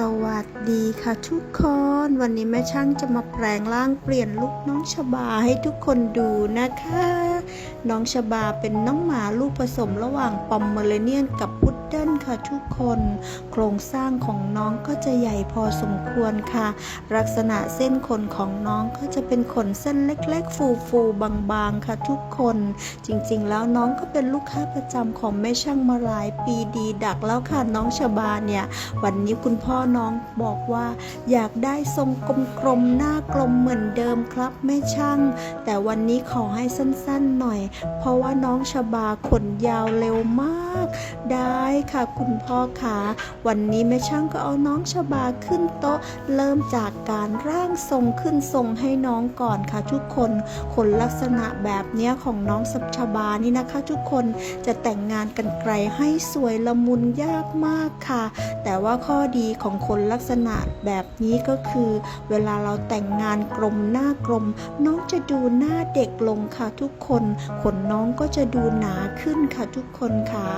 สวัสดีค่ะทุกคน วันนี้แม่ช่างจะมาแปลงร่างเปลี่ยนลูกน้องชบาให้ทุกคนดูนะคะ น้องชบาเป็นน้องหมาลูกผสมระหว่างปอมเมอเรเนียนกับพุด เดิ้ลค่ะทุกคน โครงสร้างของน้องก็จะใหญ่พอสมควรค่ะ ลักษณะเส้นขนของน้องก็จะเป็นขนเส้นเล็ก ๆ ฟูๆบางๆค่ะทุกคน จริงๆ แล้วน้องก็เป็นลูกค้าประจำของแม่ช่างมาหลายปีดีดักแล้วค่ะน้องชบาเนี่ย วันนี้คุณพ่อน้องบอกว่าอยากได้ทรงกลมๆหน้ากลมเหมือนเดิมครับแม่ช่าง แต่วันนี้ขอให้สั้นๆหน่อย เพราะว่าน้องชบาขนยาวเร็วมาก ได้ค่ะคุณพ่อขาวันนี้แม่ช่างก็เอาน้องชบาขึ้นโต๊ะ เริ่มจากการร่างทรงขึ้นทรงให้น้องก่อนค่ะ ทุกคนขนลักษณะแบบเนี้ยของน้องสับชบานี่นะคะ ทุกคนจะแต่งงานกันไกลให้สวยละมุนยากมากค่ะ แต่ว่าข้อดีของคนลักษณะแบบนี้ก็คือ เวลาเราแต่งงานกลมหน้ากลม น้องจะดูหน้าเด็กลงค่ะ ทุกคนขนน้องก็จะดูหนาขึ้นค่ะ ทุกคนค่ะ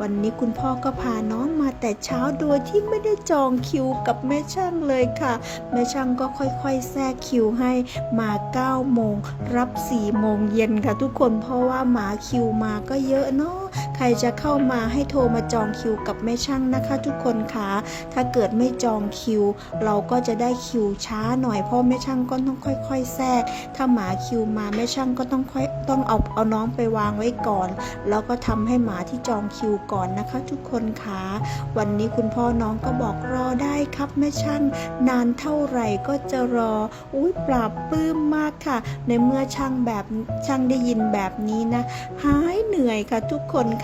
วันนี้คุณพ่อพ่อก็พาน้องมาแต่เช้าโดยที่ไม่ได้จองคิวกับแม่ช่างเลยค่ะ แม่ช่างก็ค่อยๆ แทรกคิวให้มา9โมงรับ4โมงเย็นค่ะทุกคนเพราะว่าหมาคิวมาก็เยอะเนาะ ใครจะเข้ามาให้โทรมาจองคิวกับแม่ช่างนะคะ ทุกคนค่ะถ้าเกิดไม่จองคิว เราก็จะได้คิวช้าหน่อยเพราะแม่ช่างก็ต้องค่อย ๆ แทรก ถ้าหมาคิวมาแม่ช่างก็ต้องค่อยต้องเอาเอาน้องไปวางไว้ก่อน แล้วก็ทำให้หมาที่จองคิวก่อนนะคะ ทุกคนค่ะวันนี้คุณพ่อน้องก็บอกรอได้ครับแม่ช่างนานเท่าไหร่ก็จะรออุ้ยปราบปลื้มมากค่ะ ในเมื่อช่างแบบช่างได้ยินแบบนี้นะหายเหนื่อยค่ะทุกคนค่ะ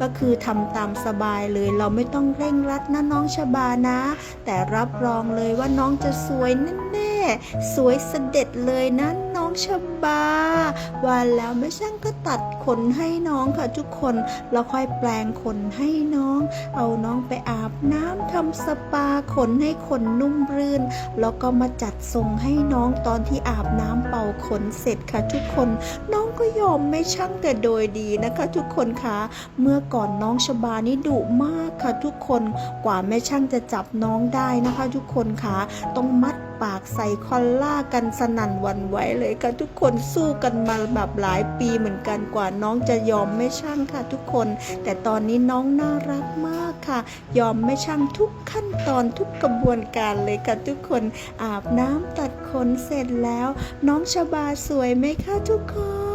ก็คือทำตามสบายเลยเราไม่ต้องเร่งรัดนะน้องชบานะ แต่รับรองเลยว่าน้องจะสวยแน่ๆสวยเสด็จเลยนะน้น ชบาวันแล้วแม่ช่างก็ตัดขนให้น้องค่ะทุกคน แล้วค่อยแปลงขนให้น้อง เอาน้องไปอาบน้ำทำสปาขนให้ขนนุ่มรื่น แล้วก็มาจัดทรงให้น้องตอนที่อาบน้ำเป่าขนเสร็จค่ะทุกคน น้องก็ยอมไม่ช่างแต่โดยดีนะคะ ทุกคนคะเมื่อก่อนน้องชบานี่ดุมากค่ะทุกคน กว่าแม่ช่างจะจับน้องได้นะคะ ทุกคนคะต้องมัด ปากใส่คอลล่ากันสนั่นวันไหวเลยค่ะทุกคนสู้กันมาแบบหลายปีเหมือนกันกว่าน้องจะยอมไม่ช่างค่ะทุกคน แต่ตอนนี้น้องน่ารักมากค่ะ ยอมไม่ช่างทุกขั้นตอนทุกกระบวนการเลยค่ะทุกคนอาบน้ำตัดขนเสร็จแล้ว น้องชบาสวยไหมคะทุกคน